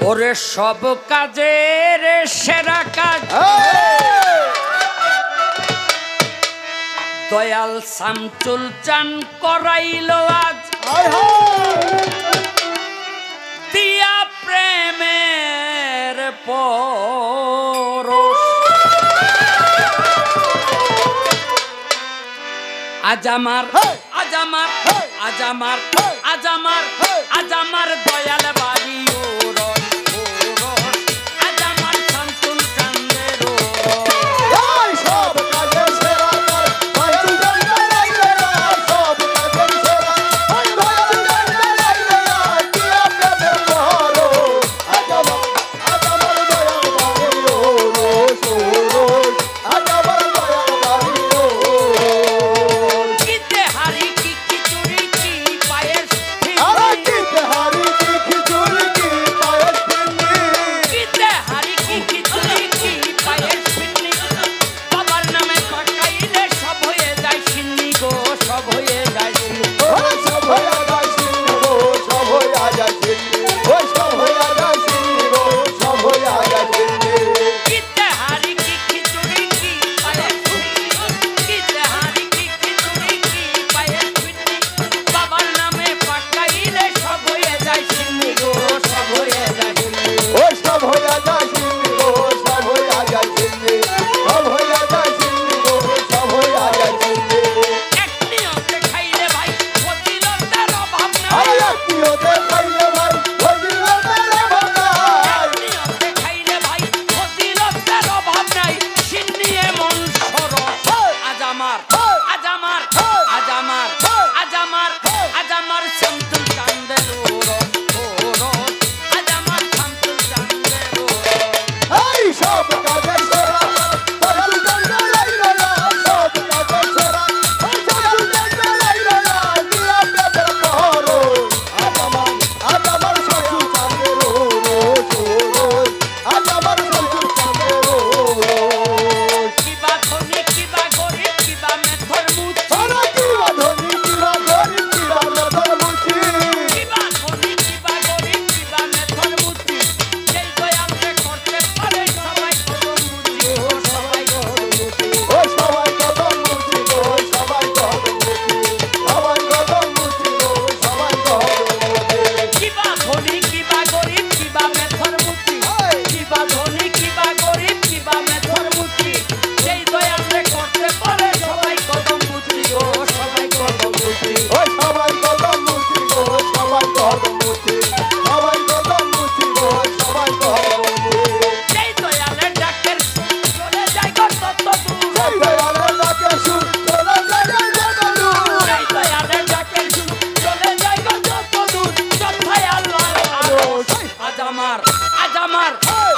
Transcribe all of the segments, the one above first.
ওরে সব কাজের সেরা কাজ। দয়াল সামচুল চান করাইল আজ। দিয়া প্রেমের পর আজ আজামার আজামার আজামার আজামার দয়াল বাড়ি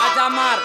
আজ আমার।